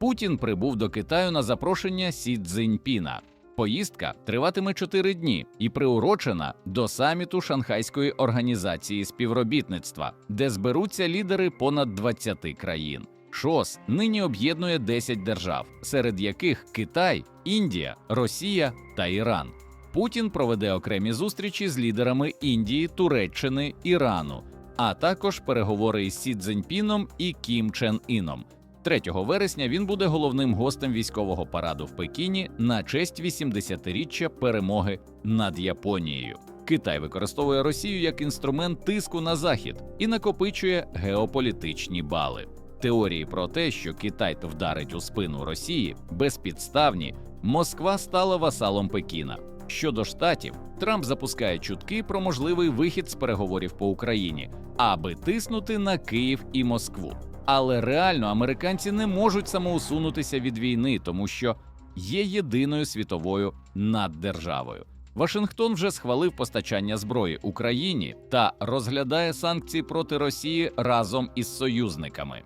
Путін прибув до Китаю на запрошення Сі Цзіньпіна. Поїздка триватиме чотири дні і приурочена до саміту Шанхайської організації співробітництва, де зберуться лідери понад 20 країн. ШОС нині об'єднує 10 держав, серед яких Китай, Індія, Росія та Іран. Путін проведе окремі зустрічі з лідерами Індії, Туреччини, Ірану, а також переговори із Сі Цзіньпіном і Кім Чен Іном. 3 вересня він буде головним гостем військового параду в Пекіні на честь 80-річчя перемоги над Японією. Китай використовує Росію як інструмент тиску на захід і накопичує геополітичні бали. Теорії про те, що Китай вдарить у спину Росії, безпідставні. Москва стала васалом Пекіна. Щодо штатів, Трамп запускає чутки про можливий вихід з переговорів по Україні, аби тиснути на Київ і Москву. Але реально американці не можуть самоусунутися від війни, тому що є єдиною світовою наддержавою. Вашингтон вже схвалив постачання зброї Україні та розглядає санкції проти Росії разом із союзниками.